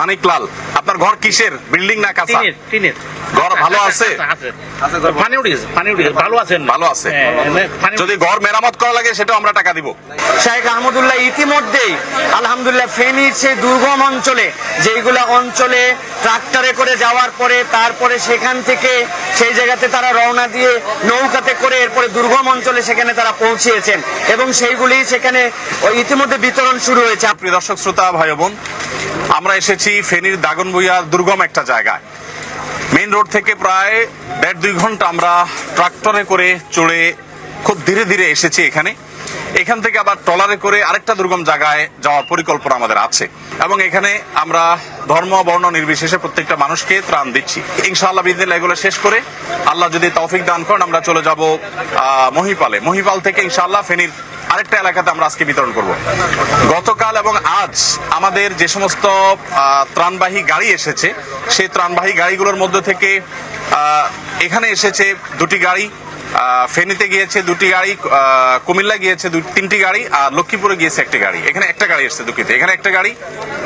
মানিকলাল আপনার ঘর কিসের? বিল্ডিং না কাঁচা? টিনের টিনের। ঘর ভালো আছে? আছে। পানি উঠে গেছে পানি উঠে গেছে ভালো আছেন? ভালো আছে। হ্যাঁ, এমনি পানি যদি ঘর মেরামত করা লাগে সেটাও আমরা টাকা দিব। শাহেখ আহমদুল্লাহ ইতিমধ্যেই আলহামদুলিল্লাহ ফেনীর সেই দুর্গম অঞ্চলে। যেইগুলো অঞ্চলে ট্রাক্টরে করে যাওয়ার পরে তারপরে সেখান থেকে সেই জায়গাতে তারা রওনা দিয়ে নৌকাতে করে এরপরে দুর্গম অঞ্চলে সেখানে তারা পৌঁছিয়েছেন। এবং সেইগুলি সেখানে ওই ইতিমধ্যে বিতরণ শুরু হয়েছে। প্রিয় দর্শক শ্রোতা ভাই বোন আমরা এসেছি ফেনীর দাগনবুইয়া দুর্গম একটা জায়গায়। মেইন রোড থেকে প্রায় দেড় দুই ঘণ্টা আমরা ট্রাক্টরে করে চড়ে খুব ধীরে ধীরে এসেছি এখানে। এখান থেকে আবার ট্রলারে করে আরেকটা দুর্গম জায়গায় যাওয়ার পরিকল্পনা আমাদের আছে। এবং এখানে আমরা ধর্ম, বর্ণ নির্বিশেষে প্রত্যেকটা মানুষকে ত্রাণ দিচ্ছি। ইনশাআল্লাহ বিদিন এগুলো শেষ করে আল্লাহ যদি তৌফিক দান করেন, আমরা চলে যাব মহিপালে। মহিপাল থেকে ইনশাআল্লাহ ফেনীর আরেকটা এলাকাতে আমরা আজকে বিতরণ করব। গতকাল এবং আজ আমাদের যে সমস্ত ত্রাণবাহী গাড়ি এসেছে, সেই ত্রাণবাহী গাড়িগুলোর মধ্যে থেকে এখানে এসেছে দুটি গাড়ি। ফেনীতে গিয়েছে দুটি গাড়ি কুমিল্লা গিয়েছে দু- তিনটি গাড়ি আর লক্ষ্মীপুরে গিয়েছে একটি গাড়ি। এখানে একটা গাড়ি এসেছে দুঃখিত। এখানে একটা গাড়ি,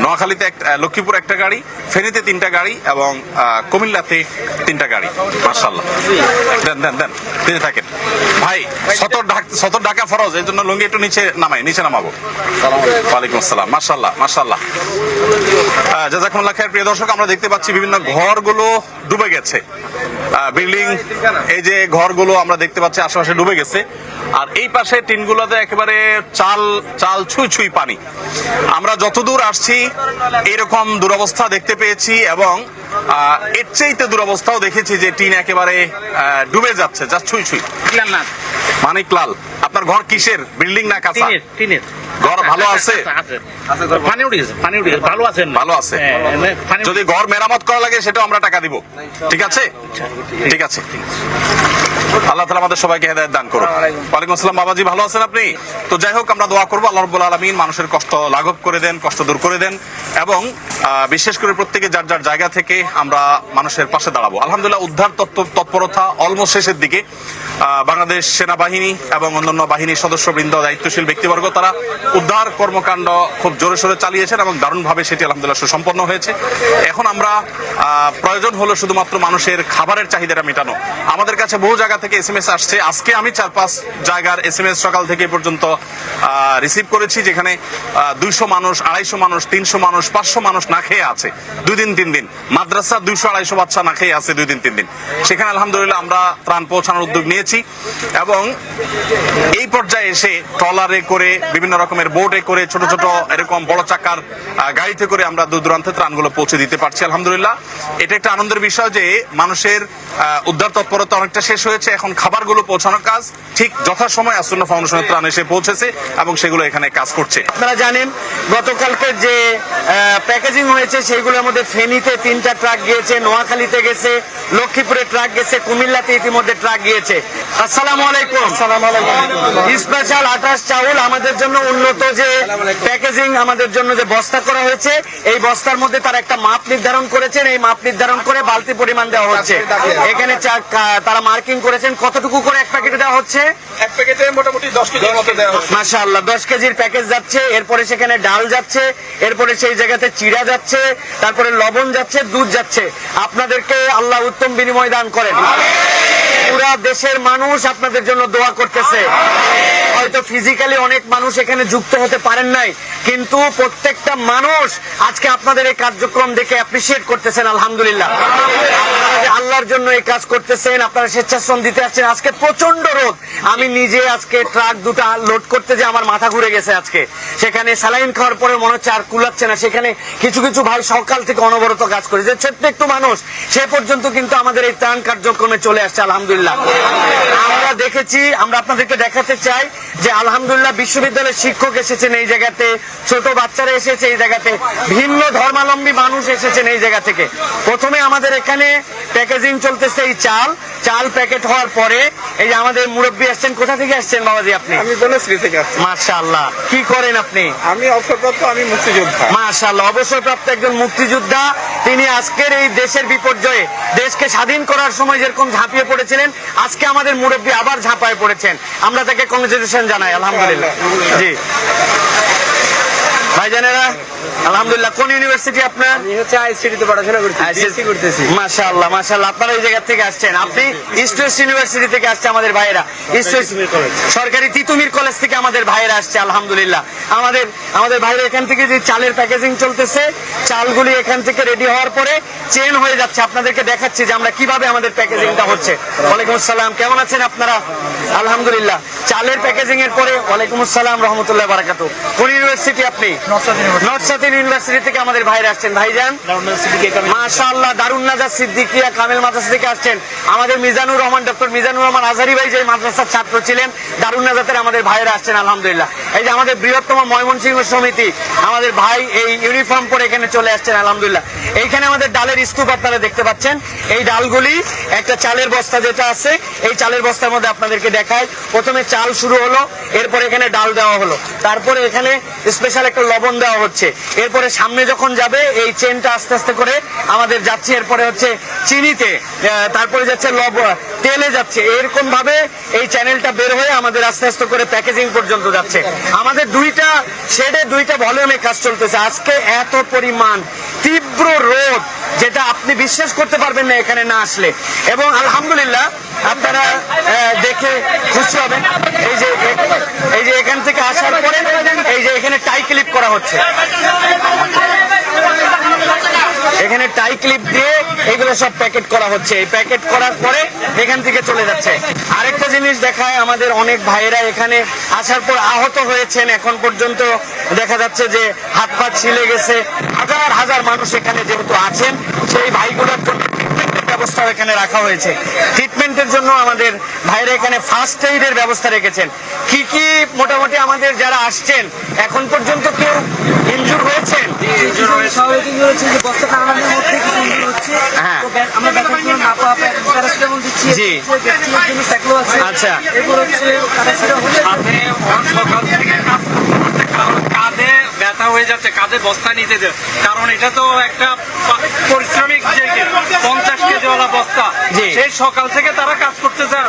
নোয়াখালীতে লক্ষ্মীপুর একটা গাড়ি, ফেনীতে তিনটা গাড়ি এবং কুমিল্লাতে তিনটা গাড়ি। মার্শাল্লাহ দেন দেন দেন দিতে থাকেন। ভাই, সতর ঢাক সতর ঢাকা ফরজ এই জন্য লুঙ্গি একটু নিচে নামাই, নিচে নামাবো। ওয়ালাইকুম আসসালাম মার্শাল্লাহ মার্শাল্লাহ জাজাকুমুল্লাহ খায়ের প্রিয় দর্শক, আমরা দেখতে পাচ্ছি বিভিন্ন ঘরগুলো ডুবে গেছে। বিল্ডিং এই যে ঘরগুলো আমরা দেখতে পাচ্ছি আশেপাশে ডুবে গেছে। আর এই পাশে টিনগুলোতে একেবারে চাল চাল ছুঁই ছুঁই পানি। আমরা যতদূর আসছি এরকম দুরবস্থা দেখতে পেয়েছি এবং এর চাইতে দুরবস্থাও দেখেছি যে টিন একেবারে ডুবে যাচ্ছে যা ছুঁই ছুঁই। না মানিক লাল। আপনার ঘর কিসের? বিল্ডিং না কাঁচা? টিনের ঘর ভালো আছে? আছে পানি উঠে পানি উঠে ভালো আছেন? ভালো আছে। হ্যাঁ, পানি যদি ঘর মেরামত করা লাগে সেটাও আমরা টাকা দিব। ঠিক আছে? ঠিক আছে। আল্লাহ তালা আমাদের সবাইকে হেদায়ত দান করুন ওয়ালাইকুম আসসালাম বাবাজি ভালো আছেন আপনি? তো যাই হোক আমরা দোয়া করব আল্লাহ রব্বুল আলমিন মানুষের কষ্ট লাঘব করে দেন কষ্ট দূর করে দেন এবং আহ, বিশেষ করে প্রত্যেকে যার যার জায়গা থেকে আমরা মানুষের পাশে দাঁড়াবো। আলহামদুলিল্লাহ উদ্ধার তত্ত্ব- তৎপরতা অলমোস্ট শেষের দিকে। বাংলাদেশ সেনাবাহিনী এবং অন্যান্য বাহিনীর সদস্যবৃন্দ, দায়িত্বশীল ব্যক্তিবর্গ, তারা উদ্ধার কর্মকাণ্ড খুব জোরে সোরে চালিয়েছেন এবং দারুণভাবে সেটি আলহামদুলিল্লাহ সুসম্পন্ন হয়েছে। এখন আমরা প্রয়োজন হলো শুধুমাত্র মানুষের খাবারের চাহিদাটা মেটানো। আমাদের কাছে বহু জায়গা থেকে এস এম এস আসছে। আজকে আমি চার পাঁচ জায়গার এস এম এস সকাল থেকে পর্যন্ত রিসিভ করেছি যেখানে দুইশো মানুষ, আড়াইশো মানুষ, তিনশো মানুষ, পাঁচশো মানুষ না খেয়ে আছে। দুই দিন, তিন দিন। মাদ্রাসা দুইশো, আড়াইশো বাচ্চা না খেয়ে আছে দুই দিন, তিন দিন। সেখানে আলহামদুলিল্লাহ আমরা ত্রাণ পৌঁছানোর উদ্যোগ নিয়েছি এবং এই পর্যায়ে এসে ট্রলারে করে, বিভিন্ন রকমের বোটে করে, ছোট ছোট এরকম বড় চাকার গাড়িতে করে আমরা দূর দূরান্তে ত্রাণগুলো পৌঁছে দিতে পারছি, আলহামদুলিল্লাহ। এটা একটা আনন্দের বিষয় যে মানুষের উদ্ধার তৎপরতা অনেকটা শেষ হয়েছে, এখন খাবারগুলো পৌঁছানোর কাজ ঠিক যথাসময় আসন্ন ফাউন্ডেশনের ত্রাণ এসে পৌঁছেছে এবং সেগুলো এখানে কাজ করছে। আপনারা জানেন, গতকালকে যে প্যাকেজিং হয়েছে, সেইগুলোর মধ্যে ফেনীতে তিনটা ট্রাক গিয়েছে, নোয়াখালীতে গেছে, লক্ষ্মীপুরে ট্রাক গেছে, কুমিল্লাতে ইতিমধ্যে ট্রাক গিয়েছে। আসসালামু আলাইকুম। স্পেশাল আঠাশ চাউল আমাদের জন্য উন্নত যে প্যাকেজিং আমাদের জন্য যে বস্তা করা হয়েছে এই বস্তার মধ্যে তারা একটা মাপ নির্ধারণ করেছেন। এই মাপ নির্ধারণ করে বালতি পরিমাণ দেওয়া হচ্ছে। এখানে তারা মার্কিং করেছেন। কতটুকু করে এক প্যাকেটে দেওয়া হচ্ছে? এক প্যাকেটে মোটামুটি দশ কেজির মতো দেওয়া হচ্ছে। মাশাআল্লাহ দশ কেজির প্যাকেজ যাচ্ছে। এরপরে সেখানে ডাল যাচ্ছে। এরপরে সেই জায়গাতে চিড়া যাচ্ছে। তারপরে লবণ যাচ্ছে দুধ যাচ্ছে। আপনাদেরকে আল্লাহ উত্তম বিনিময় দান করেন। পুরা দেশের মানুষ আপনাদের জন্য দোয়া করতেছে। হয়তো ফিজিক্যালি অনেক মানুষ এখানে যুক্ত হতে পারেন নাই কিন্তু প্রত্যেকটা মানুষ আজকে আপনাদের এই কার্যক্রম দেখে অ্যাপ্রিসিয়েট করতেছেন আলহামদুলিল্লাহ। আপনারা জন্য এই কাজ করতেছেন, আপনারা স্বেচ্ছাশ্রম দিতে আসছেন। আজকে প্রচণ্ড রোদ। আমি নিজে আজকে ট্রাক দুটা লোড করতে যে আমার মাথা ঘুরে গেছে আজকে। সেখানে স্যালাইন খাওয়ার পরে মনে হচ্ছে আর কুলাচ্ছে না। সেখানে কিছু কিছু ভাই সকাল থেকে অনবরত কাজ করে। যে ছোট্ট একটু মানুষ, সে পর্যন্ত কিন্তু আমাদের এই ত্রাণ কার্যক্রমে চলে আসছে, আলহামদুলিল্লাহ। আমরা দেখেছি, আমরা আপনাদেরকে দেখাতে চাই যে আলহামদুলিল্লাহ বিশ্ববিদ্যালয়ের শিক্ষক এসেছেন এই জায়গাতে, ছোট বাচ্চারা এসেছে এই জায়গাতে, ভিন্ন ধর্মালম্বী মানুষ এসেছেন এই জায়গা থেকে। প্রথমে আমাদের এখানে প্যাকেজিং চলতেছে এই চাল। চাল প্যাকেট হওয়ার পরে এই যে আমাদের মুরব্বী আসছেন কোথা থেকে আসছেন বাবাজি আপনি? আমি বনশ্রী থেকে আসছি। মাশাআল্লাহ। কি করেন আপনি? আমি অবসরপ্রাপ্ত আমি মুক্তিযোদ্ধা। মাশাআল্লাহ অবসরপ্রাপ্ত একজন মুক্তিযোদ্ধা। তিনি আজকের এই দেশের বিপর্যয়ে দেশকে স্বাধীন করার সময় যেরকম ঝাঁপিয়ে পড়েছিলেন আজকে আমাদের মুরব্বী আবার ঝাঁপায় পড়েছেন। আমরা তাকে কংগ্রেচুলেশন জানাই আলহামদুলিল্লাহ। জি। ভাইজানেরা আলহামদুলিল্লাহ কোন ইউনিভার্সিটি আপনার? আমি হচ্ছে আইসিটিতে পড়াশোনা করছি করতেছি। মাশাআল্লাহ মাশাআল্লাহ আপনারা এই জায়গা থেকে আসছেন। আপনি ইস্ট ওয়েস্ট ইউনিভার্সিটি থেকে আসছে আমাদের ভাইয়েরা। ওয়েস্ট সরকারি তিতুমির কলেজ থেকে আমাদের ভাইয়েরা আসছে আলহামদুলিল্লাহ। আমাদের আমাদের ভাইরা এখান থেকে যে চালের প্যাকেজিং চলতেছে চালগুলি এখান থেকে রেডি হওয়ার পরে চেন হয়ে যাচ্ছে। আপনাদেরকে দেখাচ্ছি যে আমরা কীভাবে আমাদের প্যাকেজিংটা হচ্ছে। ওয়ালাইকুম আসসালাম কেমন আছেন আপনারা? আলহামদুলিল্লাহ। চালের প্যাকেজিং এর পরে ওয়ালাইকুম আসসালাম রহমতুল্লাহ বারাকাত কোন ইউনিভার্সিটি আপনি? নর্থ সাউথ ইউনিভার্সিটি থেকে আমাদের ভাইরা আসছেন। ভাইজান? মাশাআল্লাহ দারুণ নাজার সিদ্দিকিয়া কামেল মাদ্রাসা থেকে আসছেন। আমাদের মিজানুর রহমান ডক্টর মিজানুর রহমান আজারি ভাই যে মাদ্রাসার ছাত্র ছিলেন দারুণ নাজাতের আমাদের ভাইরা আসছেন আলহামদুলিল্লাহ। এই যে আমাদের বৃহত্তম ময়মনসিংহ সমিতি আমাদের ভাই এই ইউনিফর্ম পরে এখানে চলে আসছেন আলহামদুলিল্লাহ। এইখানে আমাদের ডালের স্তূপ আপনারা দেখতে পাচ্ছেন। এই ডালগুলি একটা চালের বস্তা যেটা আছে এই চালের বস্তার মধ্যে আপনাদেরকে দেখায় প্রথমে চাল শুরু হলো, এরপরে এখানে ডাল দেওয়া হলো। তারপরে এখানে স্পেশাল একটা লবণ দেওয়া হচ্ছে। এরপরে সামনে যখন যাবে, এই চেনটা আস্তে আস্তে করে আমাদের যাচ্ছে। এরপরে হচ্ছে চিনিতে তারপরে যাচ্ছে লব, তেলে যাচ্ছে। এরকম ভাবে এই চ্যানেলটা বের হয়ে আমাদের আস্তে আস্তে করে প্যাকেজিং পর্যন্ত যাচ্ছে। আমাদের দুইটা শেডে দুইটা ভলিউমে কাজ চলতেছে। আজকে এত পরিমাণ, তীব্র রোদ, যেটা আপনি বিশ্বাস করতে পারবেন না এখানে না আসলে। এবং আলহামদুলিল্লাহ আপনারা দেখে খুশি হবেন। এই যে এই যে এখান থেকে আসার পরে, এই যে এখানে টাই ক্লিপ করা হচ্ছে। এখানে টাই ক্লিপ দিয়ে এগুলো সব প্যাকেট করা হচ্ছে। এই প্যাকেট করার পরে এখান থেকে চলে যাচ্ছে। আরেকটা জিনিস দেখায় আমাদের অনেক ভাইয়েরা এখানে আসার পর আহত হয়েছেন। এখন পর্যন্ত দেখা যাচ্ছে যে হাত পা ছিলে গেছে। হাজার হাজার মানুষ এখানে যেহেতু আছেন, সেই ভাইগুলোর জন্য ব্যবস্থাও এখানে রাখা হয়েছে। ট্রিটমেন্টের জন্য আমাদের ভাইরা এখানে ফার্স্ট এইডের ব্যবস্থা রেখেছেন। কি কি মোটামুটি আমাদের যারা আসছেন এখন পর্যন্ত কেউ ইনজুর হয়েছেন হ্যাঁ। আচ্ছা। এরপর হচ্ছে প্যারাসিটামল কাঁধে ওর সকাল থেকে কাজ করতে করতে কারণ কাঁধে ব্যথা হয়ে যাচ্ছে কাঁধে বস্তা নিতে কারণ এটা তো একটা পরিশ্রমিক যে পঞ্চাশ কেজিওয়ালা বস্তা। সেই সকাল থেকে তারা কাজ করতে করতেছে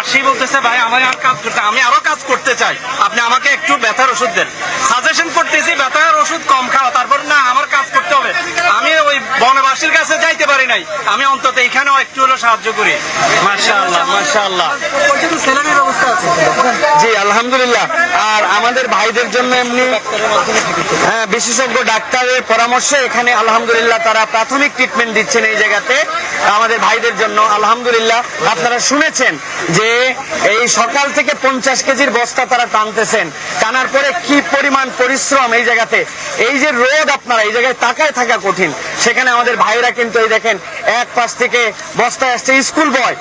আসি বলতেছে ভাই আমার আর কাজ করতে আমি আরও কাজ করতে চাই। আপনি আমাকে একটু ব্যথার ওষুধ দেন। সাজেশন করতেছি ব্যথার ওষুধ কম খাওয়া তারপর না আমার কাজ করতে হবে। আমি ওই বনবাসীর কাছে যাইতে পারি নাই। আমি অন্তত এখানেও একটু হলো সাহায্য করি। মাশাআল্লাহ মাশাআল্লাহ। জি আলহামদুলিল্লাহ। আর আমাদের ভাইদের জন্য এমনি হ্যাঁ বিশেষজ্ঞ ডাক্তারের পরামর্শে এখানে আলহামদুলিল্লাহ তারা প্রাথমিক ট্রিটমেন্ট দিচ্ছেন এই জায়গাতে। আমাদের ভাইদের জন্য আলহামদুলিল্লাহ আপনারা শুনেছেন যে এই সকাল থেকে পঞ্চাশ কেজির বস্তা তারা টানতেছেন। টানার পরে কি পরিমাণ পরিশ্রম এই জায়গাতে? এই যে রোদ আপনারা এই জায়গায় তাকায় থাকা কঠিন। সেখানে আমাদের ভাইরা কিন্তু এই দেখেন এক পাশ থেকে বস্তায় আসছে স্কুল বয়।